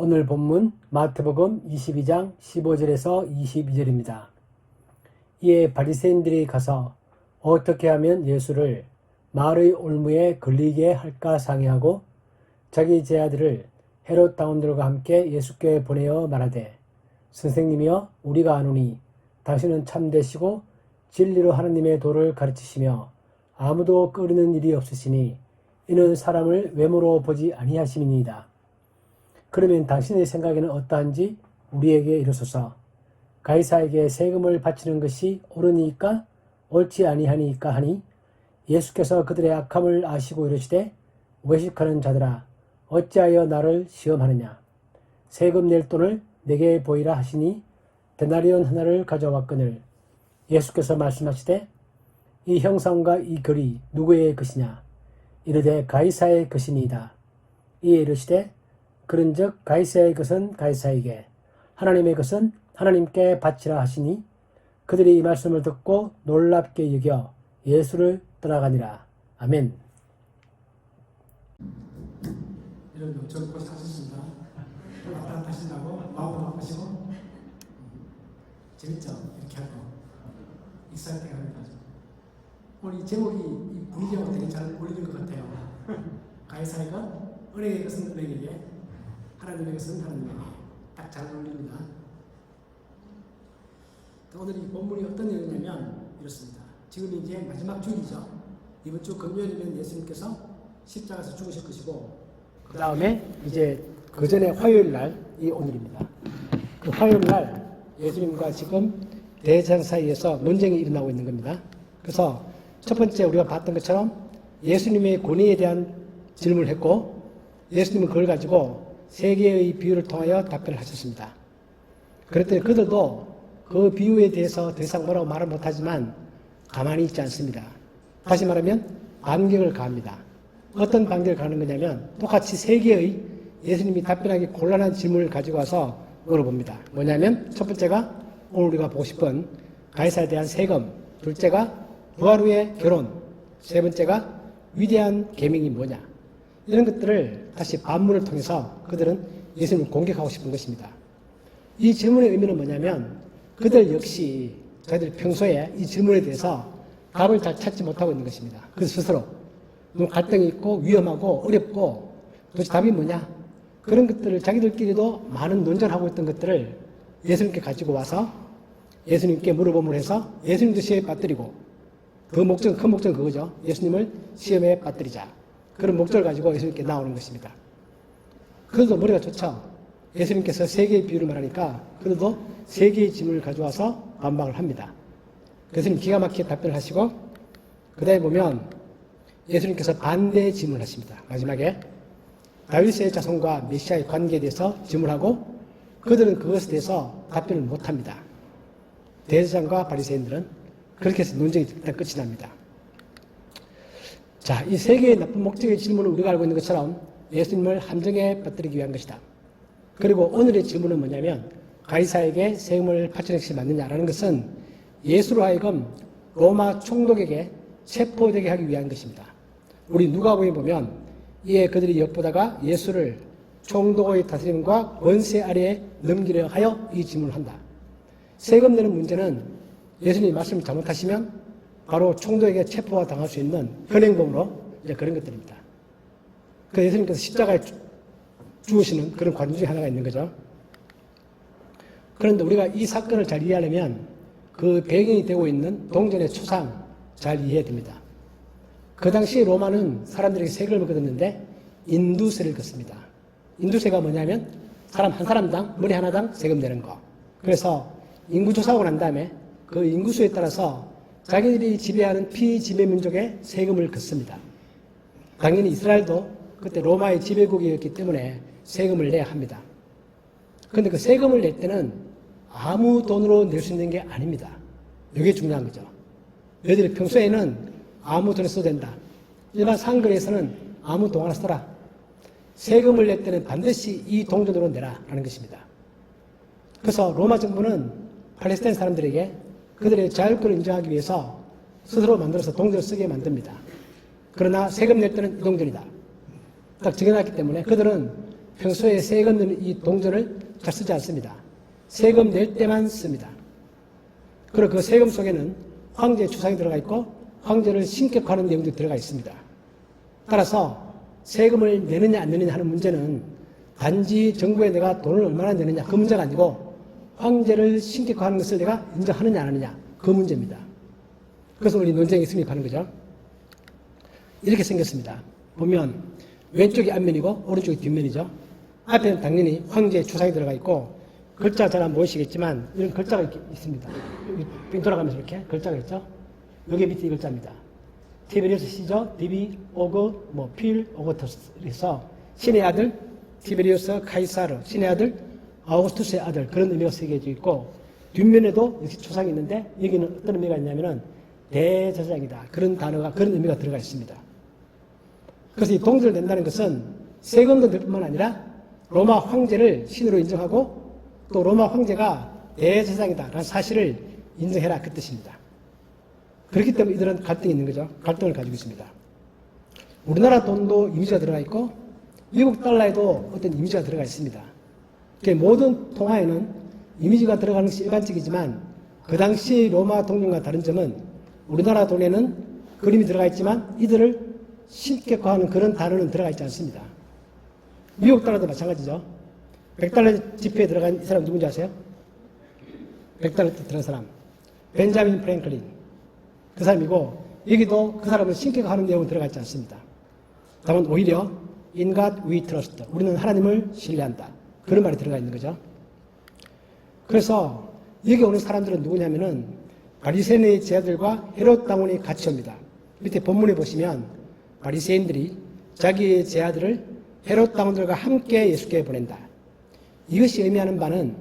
오늘 본문 마태복음 22장 15절에서 22절입니다. 이에 바리새인들이 가서 어떻게 하면 예수를 마을의 올무에 걸리게 할까 상의하고 자기 제아들을 헤롯 다운들과 함께 예수께 보내어 말하되 선생님이여 우리가 아노니 당신은 참되시고 진리로 하나님의 도를 가르치시며 아무도 끄르는 일이 없으시니 이는 사람을 외모로 보지 아니하심이니이다. 그러면 당신의 생각에는 어떠한지 우리에게 이르소서. 가이사에게 세금을 바치는 것이 옳으니까 옳지 아니하니까 하니 예수께서 그들의 악함을 아시고 이르시되 외식하는 자들아 어찌하여 나를 시험하느냐? 세금 낼 돈을 내게 보이라 하시니 데나리온 하나를 가져왔거늘. 예수께서 말씀하시되 이 형상과 이 글이 누구의 것이냐? 이르되 가이사의 것이니이다. 이에 이르시되 그런즉 가이사의 것은 가이사에게 하나님의 것은 하나님께 바치라 하시니 그들이 이 말씀을 듣고 놀랍게 여겨 예수를 떠나가니라 아멘. 여러분들 저고 사셨습니다. 왔다 하신다고 마음도 바쁘시고 음, 재밌죠? 이렇게 하고 익사할 때가 합니다. 오늘 이 제목이 이 분위기하고 되게 잘 어울리는 것 같아요. 가해사이가 은혜의 것은 은혜에게 것은 하나님에게 딱 잘 어울립니다. 오늘 이 본문이 어떤 내용이냐면 이렇습니다. 지금 이제 마지막 주일이죠. 이번 주 금요일이면 예수님께서 십자가에서 죽으실 것이고 그 다음에 이제 그 전에 화요일 날이 오늘입니다. 그 화요일 날 예수님과 지금 대전 사이에서 논쟁이 일어나고 있는 겁니다. 그래서 첫 번째 우리가 봤던 것처럼 예수님의 권위에 대한 질문을 했고 예수님은 그걸 가지고 세 개의 비유를 통하여 답변을 하셨습니다. 그랬더니 그들도 그 비유에 대해서 더 이상 뭐라고 말을 못하지만 가만히 있지 않습니다. 다시 말하면 반격을 가합니다. 어떤 반격을 가는 거냐면 똑같이 세 개의 예수님이 답변하기 곤란한 질문을 가지고 와서 물어봅니다. 뭐냐면 첫 번째가 오늘 우리가 보고 싶은 가이사에 대한 세금, 둘째가 부활 후의 결혼, 세 번째가 위대한 계명이 뭐냐. 이런 것들을 다시 반문을 통해서 그들은 예수님을 공격하고 싶은 것입니다. 이 질문의 의미는 뭐냐면 그들 역시 저희들 평소에 이 질문에 대해서 답을 잘 찾지 못하고 있는 것입니다. 그 스스로. 너무 갈등이 있고 위험하고 어렵고 도대체 답이 뭐냐? 그런 것들을 자기들끼리도 많은 논전하고 있던 것들을 예수님께 가지고 와서 예수님께 물어봄을 해서 예수님도 시험에 빠뜨리고 그 목적, 큰 목적은 그거죠. 예수님을 시험에 빠뜨리자. 그런 목적을 가지고 예수님께 나오는 것입니다. 그래도 머리가 좋죠. 예수님께서 세 개의 비유를 말하니까 그래도 세 개의 질문을 가져와서 반박을 합니다. 예수님 기가 막히게 답변을 하시고 그 다음에 보면 예수님께서 반대의 질문을 하십니다. 마지막에 다윗의 자손과 메시아의 관계에 대해서 질문하고 그들은 그것에 대해서 답변을 못합니다. 대제장과 바리새인들은 그렇게 해서 논쟁이 일단 끝이 납니다. 자, 이 세 개의 나쁜 목적의 질문을 우리가 알고 있는 것처럼 예수님을 함정에 빠뜨리기 위한 것이다. 그리고 오늘의 질문은 뭐냐면 가이사에게 세금을 바치는 것이 맞느냐라는 것은 예수로 하여금 로마 총독에게 체포되게 하기 위한 것입니다. 우리 누가복음에 보면 이에 그들이 엿보다가 예수를 총독의 다스림과 권세 아래에 넘기려 하여 이 질문을 한다. 세금 내는 문제는 예수님이 말씀을 잘못하시면 바로 총독에게 체포가 당할 수 있는 현행범으로 이제 그런 것들입니다. 그 예수님께서 십자가에 죽으시는 그런 관주 중에 하나가 있는 거죠. 그런데 우리가 이 사건을 잘 이해하려면 그 배경이 되고 있는 동전의 초상 잘 이해해야 됩니다. 그 당시 로마는 사람들에게 세금을 걷었는데 인두세를 걷습니다. 인두세가 뭐냐면 사람 한 사람당 머리 하나당 세금 내는 거. 그래서 인구 조사하고 난 다음에 그 인구수에 따라서 자기들이 지배하는 피지배 민족에 세금을 걷습니다. 당연히 이스라엘도 그때 로마의 지배국이었기 때문에 세금을 내야 합니다. 그런데 그 세금을 낼 때는 아무 돈으로 낼 수 있는 게 아닙니다. 이게 중요한 거죠. 너희들이 평소에는 아무 돈을 써도 된다. 일반 상거래에서는 아무 돈 하나 써라. 세금을 낼 때는 반드시 이 동전으로 내라. 라는 것입니다. 그래서 로마 정부는 팔레스타인 사람들에게 그들의 자율권을 인정하기 위해서 스스로 만들어서 동전을 쓰게 만듭니다. 그러나 세금 낼 때는 이 동전이다. 딱 정해놨기 때문에 그들은 평소에 세금 내는 이 동전을 잘 쓰지 않습니다. 세금 낼 때만 씁니다. 그리고 그 세금 속에는 황제의 추상이 들어가 있고 황제를 신격화하는 내용도 들어가 있습니다. 따라서 세금을 내느냐 안 내느냐 하는 문제는 단지 정부에 내가 돈을 얼마나 내느냐 그 문제가 아니고 황제를 신격화하는 것을 내가 인정하느냐 안 하느냐 그 문제입니다. 그래서 우리 논쟁에 승립하는 거죠. 이렇게 생겼습니다. 보면 왼쪽이 앞면이고 오른쪽이 뒷면이죠. 앞에는 당연히 황제의 추상이 들어가 있고 글자 잘 안 보이시겠지만 이런 글자가 있습니다. 빙 돌아가면서 이렇게 글자가 있죠. 여기 밑에 이 글자입니다. 티베리우스 시저, 디비, 오그, 뭐 필, 오거터스 그래서 신의 아들 티베리우스 카이사르, 신의 아들 아우구스투스의 아들 그런 의미가 새겨져 있고 뒷면에도 역시 초상이 있는데 여기는 어떤 의미가 있냐면은 대제사장이다 그런 단어가 그런 의미가 들어가 있습니다. 그래서 이 동전을 낸다는 것은 세금도 낼 뿐만 아니라 로마 황제를 신으로 인정하고 또 로마 황제가 대제사장이다라는 사실을 인정해라 그 뜻입니다. 그렇기 때문에 이들은 갈등이 있는 거죠. 갈등을 가지고 있습니다. 우리나라 돈도 이미지가 들어가 있고 미국 달러에도 어떤 이미지가 들어가 있습니다. 모든 통화에는 이미지가 들어가는 것이 일반적이지만 그 당시 로마 동전과 다른 점은 우리나라 돈에는 그림이 들어가 있지만 이들을 신격화하는 그런 단어는 들어가 있지 않습니다. 미국 달러도 마찬가지죠. 100달러 지폐에 들어간 이 사람 누군지 아세요? 100달러 들어간 사람. 벤자민 프랭클린. 그 사람이고 여기도 그 사람은 신격화하는 내용은 들어가 있지 않습니다. 다만 오히려 God we trust. 우리는 하나님을 신뢰한다. 그런 말이 들어가 있는 거죠. 그래서 여기 오는 사람들은 누구냐면은 바리새인의 제자들과 헤롯 당원이 같이 옵니다. 밑에 본문에 보시면 바리새인들이 자기의 제자들을 헤롯 당원들과 함께 예수께 보낸다. 이것이 의미하는 바는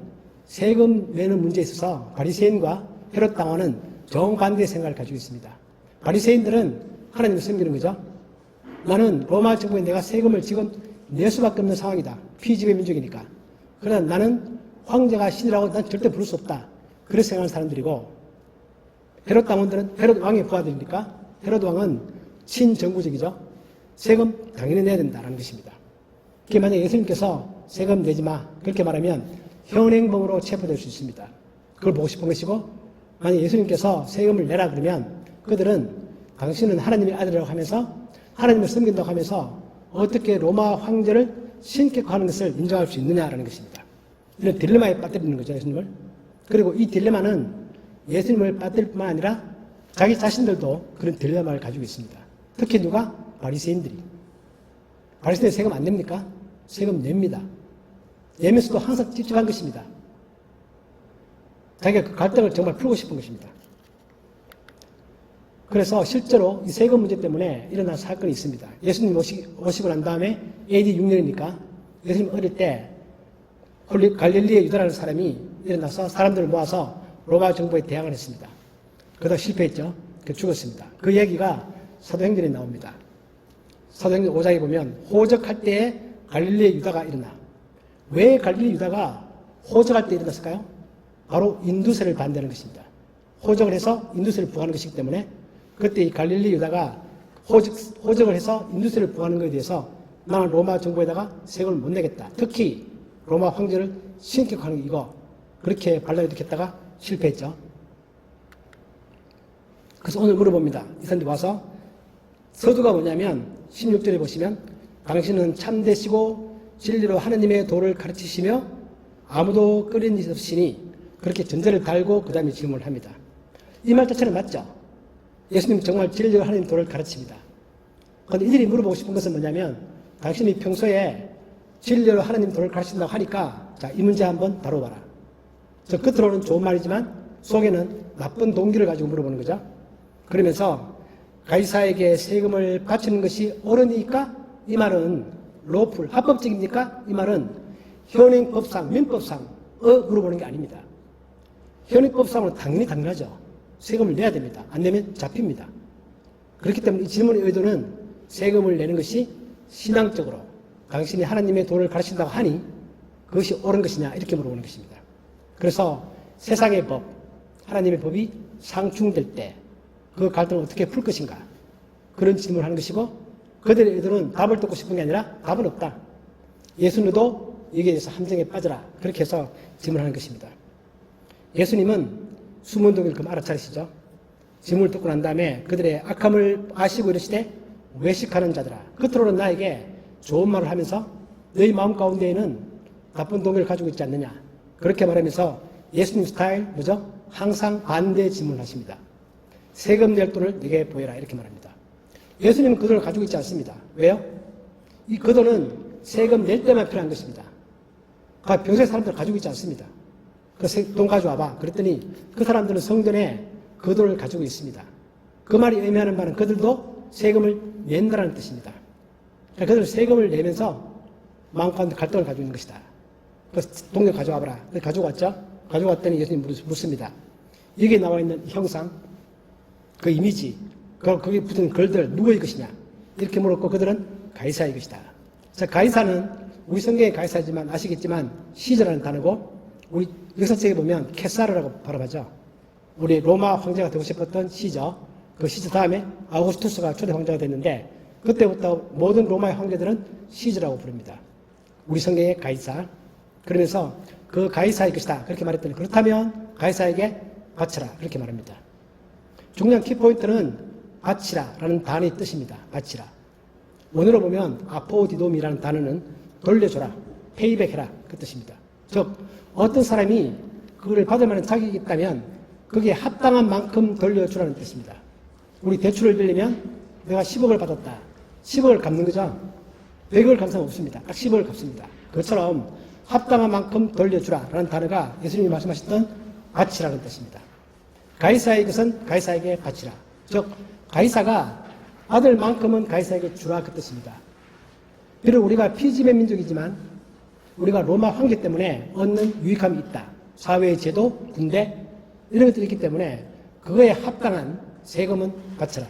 세금 내는 문제에 있어서 바리새인과 헤롯 당원은 정반대의 생각을 가지고 있습니다. 바리새인들은 하나님을 섬기는 거죠. 나는 로마 정부에 내가 세금을 지금 낼 수밖에 없는 상황이다. 피지배 민족이니까. 그러나 나는 황제가 신이라고 난 절대 부를 수 없다. 그렇게 생각하는 사람들이고 헤롯 당원들은 헤롯 왕의 부하들이니까 헤롯 왕은 친정부적이죠. 세금 당연히 내야 된다는 것입니다. 그게 만약 예수님께서 세금 내지 마 그렇게 말하면 현행범으로 체포될 수 있습니다. 그걸 보고 싶은 것이고 만약 예수님께서 세금을 내라 그러면 그들은 당신은 하나님의 아들이라고 하면서 하나님을 섬긴다고 하면서 어떻게 로마 황제를 신격화하는 것을 인정할 수 있느냐라는 것입니다. 이런 딜레마에 빠뜨리는 거죠, 예수님을. 그리고 이 딜레마는 예수님을 빠뜨릴 뿐만 아니라 자기 자신들도 그런 딜레마를 가지고 있습니다. 특히 누가? 바리새인들이. 바리새인 세금 안 냅니까? 세금 냅니다. 내면서도 항상 찝찝한 것입니다. 자기가 그 갈등을 정말 풀고 싶은 것입니다. 그래서 실제로 이 세금 문제 때문에 일어난 사건이 있습니다. 예수님 오시 고 난 다음에 AD 6년이니까 예수님 어릴 때 갈릴리의 유다라는 사람이 일어나서 사람들을 모아서 로마 정부에 대항을 했습니다. 그러다 실패했죠. 그 죽었습니다. 그 얘기가 사도행전에 나옵니다. 사도행전 5장에 보면 호적할 때에 갈릴리의 유다가 일어나. 왜 갈릴리 유다가 호적할 때 일어났을까요? 바로 인두세를 반대하는 것입니다. 호적을 해서 인두세를 부하는 것이기 때문에 그때 이 갈릴리 유다가 호적, 호적을 해서 인두세를 부하는 것에 대해서 나는 로마 정부에다가 세금을 못 내겠다. 특히 로마 황제를 신격하는 이거 그렇게 발라일으켰다가 실패했죠. 그래서 오늘 물어봅니다. 이 사람들이 와서 서두가 뭐냐면 16절에 보시면 당신은 참되시고 진리로 하나님의 도를 가르치시며 아무도 끓인 일 없으니 그렇게 전제를 달고 그 다음에 질문을 합니다. 이 말 자체는 맞죠? 예수님 정말 진리로 하나님 도를 가르칩니다. 그런데 이들이 물어보고 싶은 것은 뭐냐면 당신이 평소에 진리로 하나님 도를 가르친다고 하니까 자, 이 문제 한번 다뤄봐라. 저 겉으로는 좋은 말이지만 속에는 나쁜 동기를 가지고 물어보는 거죠. 그러면서 가이사에게 세금을 바치는 것이 옳으니까 이 말은 로풀 합법적입니까? 이 말은 현행법상 민법상 어 물어보는 게 아닙니다. 현행법상으로 당연히 당연하죠. 세금을 내야 됩니다. 안 내면 잡힙니다. 그렇기 때문에 이 질문의 의도는 세금을 내는 것이 신앙적으로 당신이 하나님의 도를 가르친다고 하니 그것이 옳은 것이냐 이렇게 물어보는 것입니다. 그래서 세상의 법, 하나님의 법이 상충될 때 그 갈등을 어떻게 풀 것인가 그런 질문을 하는 것이고 그들의 의도는 답을 듣고 싶은 게 아니라 답은 없다. 예수님도 여기에 대해서 함정에 빠져라. 그렇게 해서 질문하는 것입니다. 예수님은 숨은 독을 그 알아차리시죠. 질문을 듣고 난 다음에 그들의 악함을 아시고 이르시되 외식하는 자들아 겉으로는 나에게 좋은 말을 하면서 너희 마음 가운데에는 나쁜 동의를 가지고 있지 않느냐 그렇게 말하면서 예수님 스타일 뭐죠? 항상 반대 질문을 하십니다. 세금 낼 돈을 내게 보여라 이렇게 말합니다. 예수님은 그 돈을 가지고 있지 않습니다. 왜요? 이 그 돈은 세금 낼 때만 필요한 것입니다. 그 평소에 사람들 가지고 있지 않습니다. 그 돈 가져와봐. 그랬더니 그 사람들은 성전에 그 돈을 가지고 있습니다. 그 말이 의미하는 바는 그들도 세금을 낸다는 뜻입니다. 그러니까 그들 세금을 내면서 마음 가운데 갈등을 가지고 있는 것이다. 그래서 동네 가져와봐라. 그래서 가져왔죠? 가져왔더니 예수님 묻습니다. 여기에 나와 있는 형상, 그 이미지, 그 거기에 붙은 글들 누구의 것이냐? 이렇게 물었고 그들은 가이사의 것이다. 자, 가이사는 우리 성경의 가이사지만 아시겠지만 시저라는 단어고 우리 역사책에 보면 케사르라고 발음하죠. 우리 로마 황제가 되고 싶었던 시저, 그 시저 다음에 아우구스투스가 초대 황제가 됐는데 그때부터 모든 로마의 황제들은 시저라고 부릅니다. 우리 성경의 가이사. 그러면서 그 가이사의 것이다. 그렇게 말했더니 그렇다면 가이사에게 바쳐라. 그렇게 말합니다. 중요한 키포인트는 바치라라는 단어의 뜻입니다. 바치라. 원어로 보면 아포디돔이라는 단어는 돌려줘라. 페이백해라. 그 뜻입니다. 즉 어떤 사람이 그걸 받을 만한 자격이 있다면 그게 합당한 만큼 돌려주라는 뜻입니다. 우리 대출을 빌리면 내가 10억을 받았다. 10억을 갚는 거죠. 100억을 갚는 사람 없습니다. 딱 10억을 갚습니다. 그것처럼 합당한 만큼 돌려주라 라는 단어가 예수님이 말씀하셨던 바치라는 뜻입니다. 가이사의 것은 가이사에게 바치라. 즉 가이사가 받을 만큼은 가이사에게 주라 그 뜻입니다. 비록 우리가 피지배 민족이지만 우리가 로마 황제 때문에 얻는 유익함이 있다. 사회의 제도, 군대 이런 것들이 있기 때문에 그거에 합당한 세금은 바쳐라.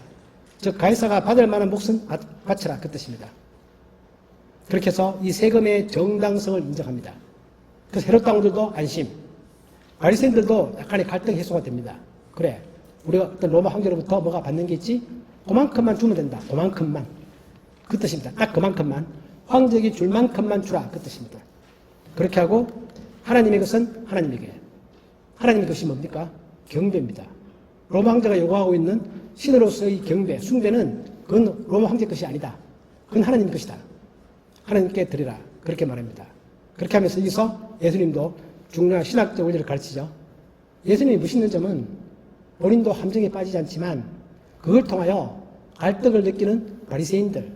즉 가이사가 받을 만한 몫은 받- 바쳐라 그 뜻입니다. 그렇게 해서 이 세금의 정당성을 인정합니다. 그래서 헤롯 당들도 안심, 바리새인들도 약간의 갈등 해소가 됩니다. 그래, 우리가 어떤 로마 황제로부터 뭐가 받는 게 있지? 그만큼만 주면 된다. 그만큼만. 그 뜻입니다. 딱 그만큼만. 황제에게 줄 만큼만 주라. 그 뜻입니다. 그렇게 하고 하나님의 것은 하나님에게. 하나님의 것이 뭡니까? 경배입니다. 로마 황제가 요구하고 있는 신으로서의 경배, 숭배는 그건 로마 황제 것이 아니다. 그건 하나님 것이다. 하나님께 드리라. 그렇게 말합니다. 그렇게 하면서 여기서 예수님도 중요한 신학적 원리를 가르치죠. 예수님이 무시는 점은 본인도 함정에 빠지지 않지만 그걸 통하여 갈등을 느끼는 바리새인들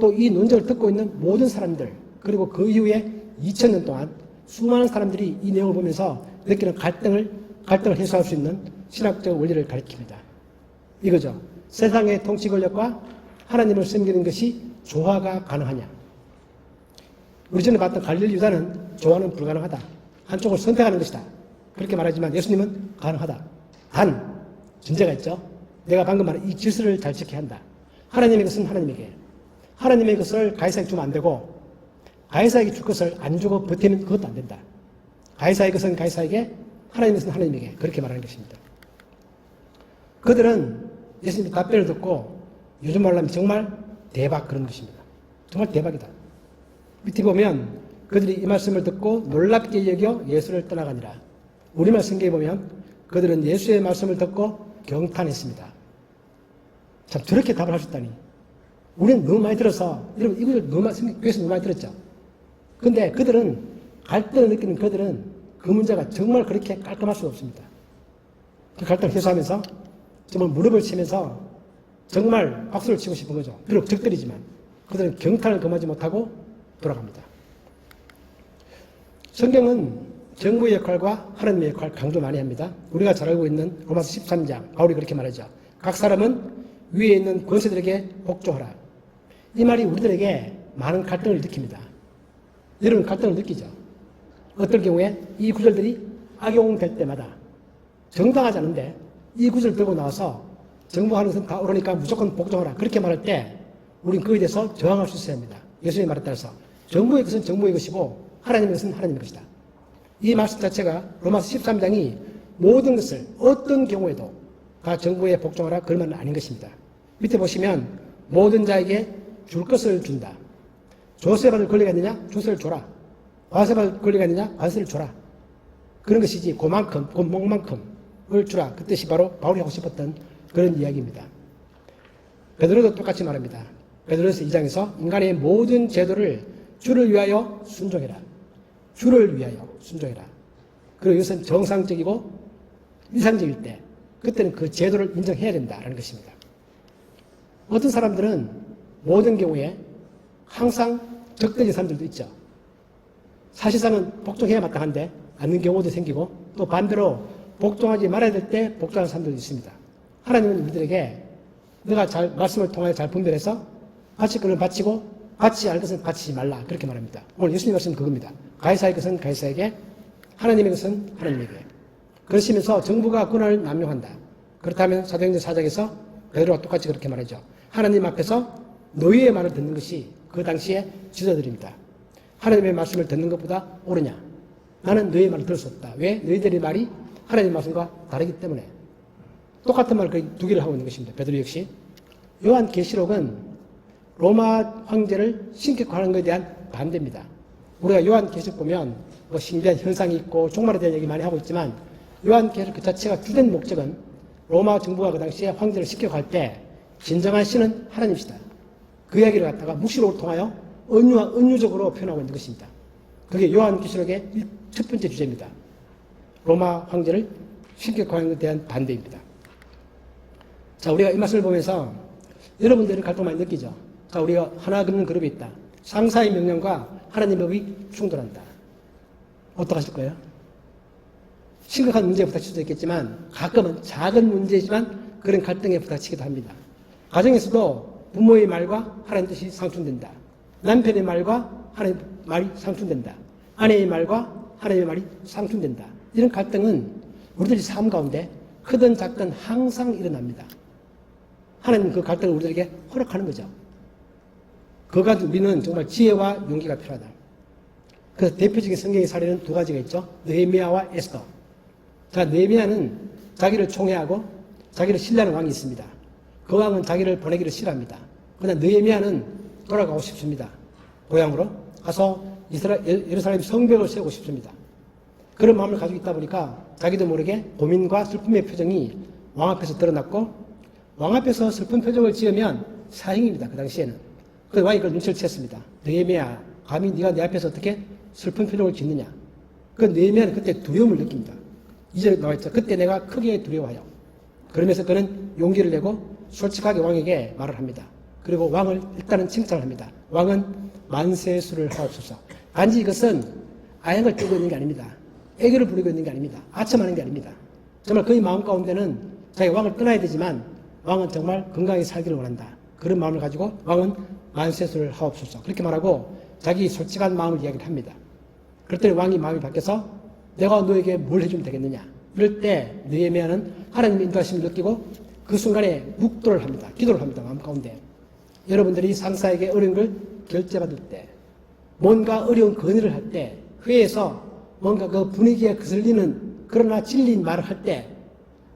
또 이 논쟁을 듣고 있는 모든 사람들 그리고 그 이후에 2000년 동안 수많은 사람들이 이 내용을 보면서 느끼는 갈등을 갈등을 해소할 수 있는 신학적 원리를 가리킵니다. 이거죠. 세상의 통치 권력과 하나님을 섬기는 것이 조화가 가능하냐? 우리 전에 봤던 갈릴리 유다는 조화는 불가능하다. 한쪽을 선택하는 것이다. 그렇게 말하지만 예수님은 가능하다. 단 전제가 있죠. 내가 방금 말한 이 질서를 잘 지켜야 한다. 하나님의 것은 하나님에게, 하나님의 것을 가이사에게 주면 안 되고 가이사에게 줄 것을 안 주고 버티면 그것도 안 된다. 가이사의 것은 가이사에게, 하나님의 것은 하나님에게 그렇게 말하는 것입니다. 그들은 예수님의 답변을 듣고 요즘 말로 하면 정말 대박 그런 것입니다. 정말 대박이다. 밑에 보면 그들이 이 말씀을 듣고 놀랍게 여겨 예수를 떠나가니라. 우리말 성경에 보면 그들은 예수의 말씀을 듣고 경탄했습니다. 참 저렇게 답을 하셨다니. 우리는 너무 많이 들어서 여러분 이걸 너무 많이 교회에서 너무 많이 들었죠. 근데 그들은 갈등을 느끼는 그들은 그 문제가 정말 그렇게 깔끔할 수 없습니다. 그 갈등을 해소하면서 정말 무릎을 치면서 정말 박수를 치고 싶은 거죠. 비록 적들이지만 그들은 경탄을 금하지 못하고 돌아갑니다. 성경은 정부의 역할과 하나님의 역할 강조 많이 합니다. 우리가 잘 알고 있는 로마서 13장 바울이 그렇게 말하죠. 각 사람은 위에 있는 권세들에게 복종하라. 이 말이 우리들에게 많은 갈등을 일으킵니다. 여러분 갈등을 느끼죠. 어떨 경우에 이 구절들이 악용될 때마다 정당하지 않은데 이 구절을 들고 나와서 정부하는 것은 다 옳으니까 무조건 복종하라. 그렇게 말할 때 우리는 그에 대해서 저항할 수 있어야 합니다. 예수님의 말에 따라서 정부의 것은 정부의 것이고 하나님의 것은 하나님의 것이다. 이 말씀 자체가 로마서 13장이 모든 것을 어떤 경우에도 다 정부에 복종하라 그런 말은 아닌 것입니다. 밑에 보시면 모든 자에게 줄 것을 준다. 조세 받을 권리가 있느냐? 조세를 줘라. 과세 받을 권리가 있느냐? 과세를 줘라. 그런 것이지 그만큼, 그 목만큼을 주라. 그 뜻이 바로 바울이 하고 싶었던 그런 이야기입니다. 베드로도 똑같이 말합니다. 베드로서 2장에서 인간의 모든 제도를 주를 위하여 순종해라. 주를 위하여 순종해라. 그리고 이것은 정상적이고 이상적일 때 그때는 그 제도를 인정해야 된다라는 것입니다. 어떤 사람들은 모든 경우에 항상 적대적인 사람들도 있죠. 사실상은 복종해야 마땅한데 않는 경우도 생기고 또 반대로 복종하지 말아야 될 때 복종하는 사람들도 있습니다. 하나님은 우리들에게 내가 잘 말씀을 통하여 잘 분별해서 바칠 것을 바치고 바치지 않을 것은 바치지 말라 그렇게 말합니다. 오늘 예수님 말씀은 그겁니다. 가이사의 것은 가이사에게 하나님의 것은 하나님에게 그러시면서 정부가 권한을 남용한다. 그렇다면 사도행전 4장에서 베드로가 똑같이 그렇게 말하죠. 하나님 앞에서 노예의 말을 듣는 것이 그 당시에 지도들입니다. 하나님의 말씀을 듣는 것보다 옳으냐? 나는 너의 말을 들을 수 없다. 왜? 너희들의 말이 하나님의 말씀과 다르기 때문에. 똑같은 말을 거의 두 개를 하고 있는 것입니다. 베드로 역시. 요한 계시록은 로마 황제를 신격화하는 것에 대한 반대입니다. 우리가 요한 계시록 보면 뭐 신비한 현상이 있고 종말에 대한 얘기 많이 하고 있지만 요한 계시록 그 자체가 주된 목적은 로마 정부가 그 당시에 황제를 신격화할 때 진정한 신은 하나님이시다. 그 이야기를 갖다가 묵시록을 통하여 은유와 은유적으로 표현하고 있는 것입니다. 그게 요한 계시록의 일- 첫 번째 주제입니다. 로마 황제를 신격화하는 것에 대한 반대입니다. 자, 우리가 이 말씀을 보면서 여러분들은 갈등 많이 느끼죠? 자, 우리가 하나 긋는 그룹이 있다. 상사의 명령과 하나님의 법이 충돌한다. 어떡하실 거예요? 심각한 문제에 부닥칠 수도 있겠지만 가끔은 작은 문제지만 그런 갈등에 부닥치기도 합니다. 가정에서도 부모의 말과 하나님 뜻이 상충된다. 남편의 말과 하나님 말이 상충된다. 아내의 말과 하나님의 말이 상충된다. 이런 갈등은 우리들이 삶 가운데 크든 작든 항상 일어납니다. 하나님 그 갈등을 우리들에게 허락하는 거죠. 그가 우리는 정말 지혜와 용기가 필요하다. 그 대표적인 성경의 사례는 두 가지가 있죠. 느헤미야와 에스더. 자, 느헤미야는 자기를 총애하고 자기를 신뢰하는 왕이 있습니다. 그 왕은 자기를 보내기를 싫어합니다. 그러나 느헤미야는 돌아가고 싶습니다. 고향으로 가서 이스라, 예- 예루살렘 성벽을 세우고 싶습니다. 그런 마음을 가지고 있다 보니까 자기도 모르게 고민과 슬픔의 표정이 왕 앞에서 드러났고 왕 앞에서 슬픈 표정을 지으면 사형입니다. 그 당시에는. 그 왕이 그걸 눈치를 챘습니다. 느헤미야, 감히 네가 내 앞에서 어떻게 슬픈 표정을 짓느냐. 그 느헤미야는 그때 두려움을 느낍니다. 이절에 나와 있죠. 그때 내가 크게 두려워하여. 그러면서 그는 용기를 내고 솔직하게 왕에게 말을 합니다. 그리고 왕을 일단은 칭찬을 합니다. 왕은 만세수를 하옵소서. 단지 이것은 아양을 뜨고 있는 게 아닙니다. 애교를 부리고 있는 게 아닙니다. 아첨하는 게 아닙니다. 정말 그의 마음 가운데는 자기 왕을 떠나야 되지만 왕은 정말 건강히 살기를 원한다. 그런 마음을 가지고 왕은 만세수를 하옵소서. 그렇게 말하고 자기 솔직한 마음을 이야기를 합니다. 그랬더니 왕이 마음이 바뀌어서 내가 너에게 뭘 해주면 되겠느냐. 이럴 때 느헤미야는 하나님의 인도하심을 느끼고 그 순간에 묵도를 합니다. 기도를 합니다. 마음 가운데. 여러분들이 상사에게 어려운 걸 결제받을 때 뭔가 어려운 건의를 할 때 회에서 뭔가 그 분위기에 거슬리는 그러나 진리인 말을 할 때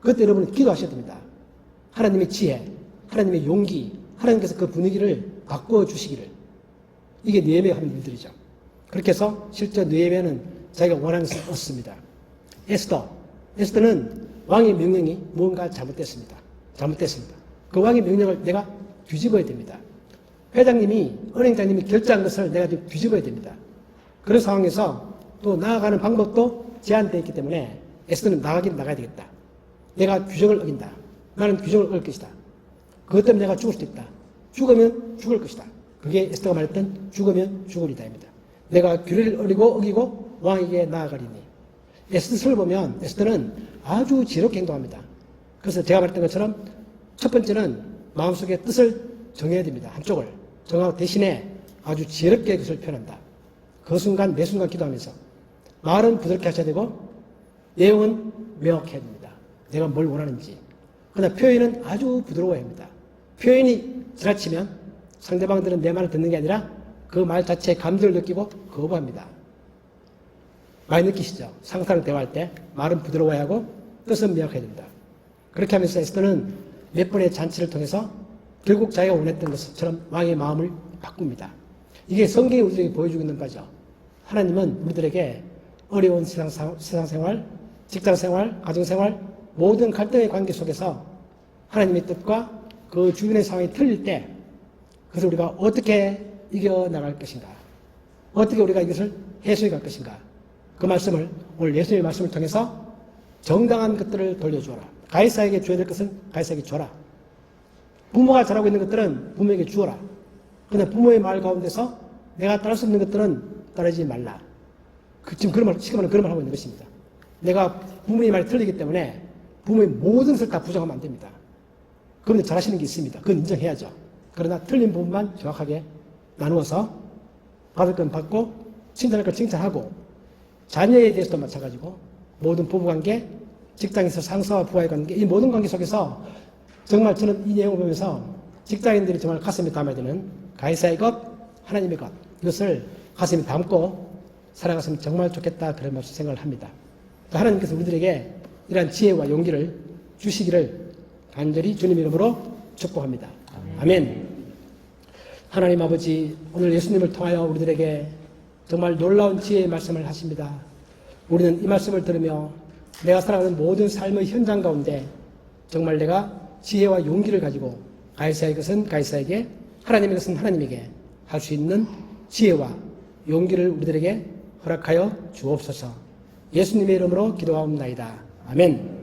그때 여러분은 기도하셔야 됩니다. 하나님의 지혜, 하나님의 용기, 하나님께서 그 분위기를 바꿔 주시기를 이게 느헤미야 하는 일들이죠. 그렇게 해서 실제 느헤미야는 자기가 원하는 것을 얻습니다. 에스더, 에스더는 왕의 명령이 무언가 잘못됐습니다. 잘못됐습니다. 그 왕의 명령을 내가 뒤집어야 됩니다. 회장님이 은행장님이 결제한 것을 내가 좀 뒤집어야 됩니다. 그런 상황에서 또 나아가는 방법도 제한되어 있기 때문에 에스더는 나가긴 나가야 되겠다. 내가 규정을 어긴다. 나는 규정을 어길 것이다. 그것 때문에 내가 죽을 수도 있다. 죽으면 죽을 것이다. 그게 에스더가 말했던 죽으면 죽으리다입니다. 내가 규례를 어리고 어기고 왕에게 나아가리니. 에스더를 보면 에스더는 아주 지혜롭게 행동합니다. 그래서 제가 말했던 것처럼 첫 번째는 마음속에 뜻을 정해야 됩니다. 한쪽을 정하고 대신에 아주 지혜롭게 그것을 표현한다. 그 순간 매 순간 기도하면서 말은 부드럽게 하셔야 되고 내용은 명확해야 됩니다. 내가 뭘 원하는지. 그러나 표현은 아주 부드러워야 합니다. 표현이 지나치면 상대방들은 내 말을 듣는 게 아니라 그 말 자체의 감정을 느끼고 거부합니다. 많이 느끼시죠? 상사랑 대화할 때 말은 부드러워야 하고 뜻은 명확해야 됩니다. 그렇게 하면서 에스더는 몇 번의 잔치를 통해서 결국 자기가 원했던 것처럼 왕의 마음을 바꿉니다. 이게 성경이 우리에게 보여주고 있는 거죠. 하나님은 우리들에게 어려운 세상, 사- 세상 생활, 직장 생활, 가정 생활, 모든 갈등의 관계 속에서 하나님의 뜻과 그 주변의 상황이 틀릴 때 그래서 우리가 어떻게 이겨나갈 것인가? 어떻게 우리가 이것을 해소해 갈 것인가? 그 말씀을 오늘 예수님의 말씀을 통해서 정당한 것들을 돌려주어라. 가이사에게 줘야 될 것은 가이사에게 줘라. 부모가 잘하고 있는 것들은 부모에게 주어라. 그런데 부모의 말 가운데서 내가 따를 수 없는 것들은 따르지 말라. 그, 지금 그런 말, 지금은 그런 말 하고 있는 것입니다. 내가 부모의 말이 틀리기 때문에 부모의 모든 것을 다 부정하면 안 됩니다. 그런데 잘하시는 게 있습니다. 그건 인정해야죠. 그러나 틀린 부분만 정확하게 나누어서 받을 건 받고 칭찬할 건 칭찬하고 자녀에 대해서도 마찬가지고 모든 부부관계, 직장에서 상사와 부하의 관계 이 모든 관계 속에서 정말 저는 이 내용을 보면서 직장인들이 정말 가슴에 담아야 되는 가이사의 것, 하나님의 것 이것을 가슴에 담고 살아갔으면 정말 좋겠다 그런 말씀 생각을 합니다. 하나님께서 우리들에게 이러한 지혜와 용기를 주시기를 간절히 주님 이름으로 축복합니다. 아멘. 하나님 아버지 오늘 예수님을 통하여 우리들에게 정말 놀라운 지혜의 말씀을 하십니다. 우리는 이 말씀을 들으며 내가 살아가는 모든 삶의 현장 가운데 정말 내가 지혜와 용기를 가지고 가이사의 것은 가이사에게 하나님의 것은 하나님에게 할 수 있는 지혜와 용기를 우리들에게 허락하여 주옵소서. 예수님의 이름으로 기도하옵나이다. 아멘.